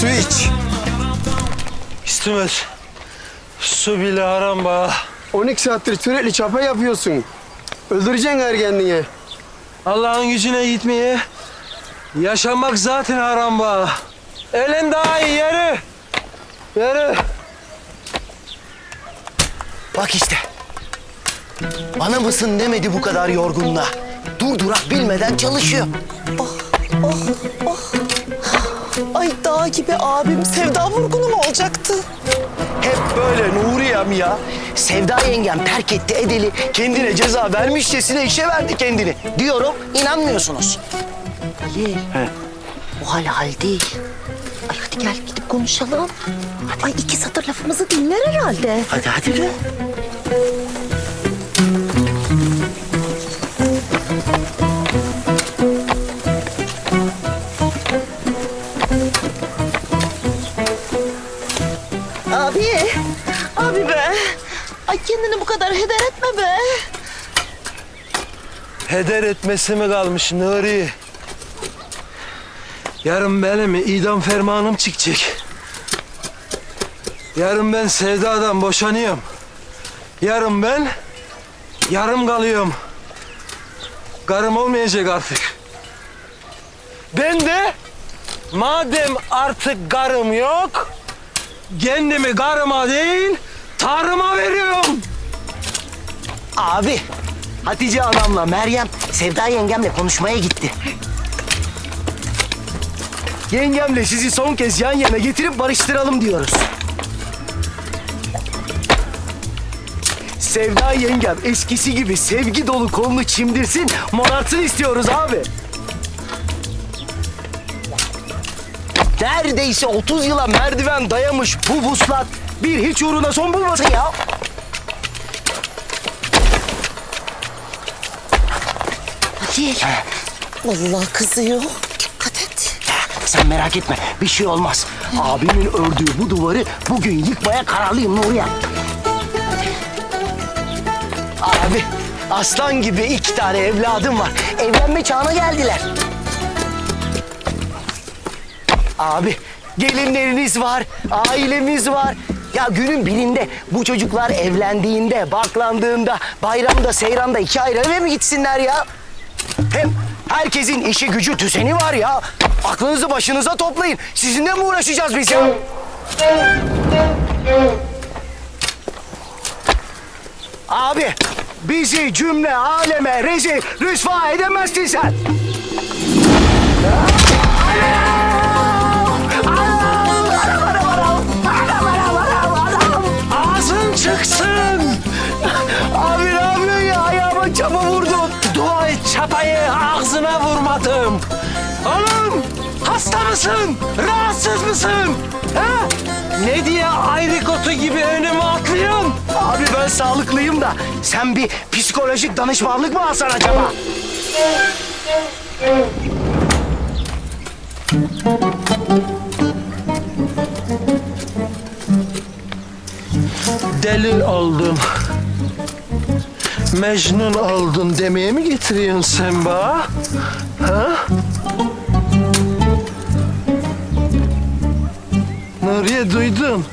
su iç. İstemez. Su bile haram bana. 12 saattir sürekli çapa yapıyorsun. Öldüreceksin her kendini. Allah'ın gücüne gitmeye. Yaşamak zaten haram bana. Elin daha iyi yürü. Yürü. Bak işte. Bana mısın demedi bu kadar yorgunluğa. Dur durak bilmeden çalışıyor. Ay dağ gibi abim Sevda vurgunu mu olacaktı? Hep böyle Nuriyem ya. Sevda yengem terk etti edeli kendine ceza vermişçesine işe verdi kendini. Diyorum inanmıyorsunuz. Halil. O hal hal değil. Ay hadi gel gidip konuşalım. Ay iki satır lafımızı dinler herhalde. Hadi hadi. Yürü. Ay kendini bu kadar heder etme be. Heder etmesi mi kalmış Nuri? Yarın benim idam fermanım çıkacak. Yarın ben Sevda'dan boşanıyorum. Yarın ben yarım kalıyorum. Karım olmayacak artık. Ben de madem artık karım yok, kendimi karıma değil, Tanrıma veriyorum. Abi Hatice anamla Meryem Sevda yengemle konuşmaya gitti. Yengemle sizi son kez yan yana getirip barıştıralım diyoruz. Sevda yengem eskisi gibi sevgi dolu kolunu çimdirsin, morartsın istiyoruz abi. Neredeyse 30 yıla merdiven dayamış bu vuslat bir hiç uğruna son bulmasın ya. Halil. Vallahi kızıyor. Dikkat et. Sen merak etme bir şey olmaz. Abimin ördüğü bu duvarı bugün yıkmaya kararlıyım Nuriye. Abi aslan gibi iki tane evladım var. Evlenme çağına geldiler. Abi gelinleriniz var, ailemiz var. Ya günün birinde bu çocuklar evlendiğinde, baklandığında, bayramda, seyranda iki ayrı eve mi gitsinler ya? Hem herkesin işi gücü düzeni var ya. Aklınızı başınıza toplayın. Sizinle mi uğraşacağız biz ya? Abi bizi cümle aleme rezil rüsva edemezsin sen. Oğlum hasta mısın? Rahatsız mısın? Ha? Ne diye ayrık gibi önüme atlıyorsun? Abi ben sağlıklıyım da sen bir psikolojik danışmanlık mı alsan acaba? Deli oldun. Mecnun oldun demeye mi getiriyorsun sen bana? Ha? Nuriye duydun.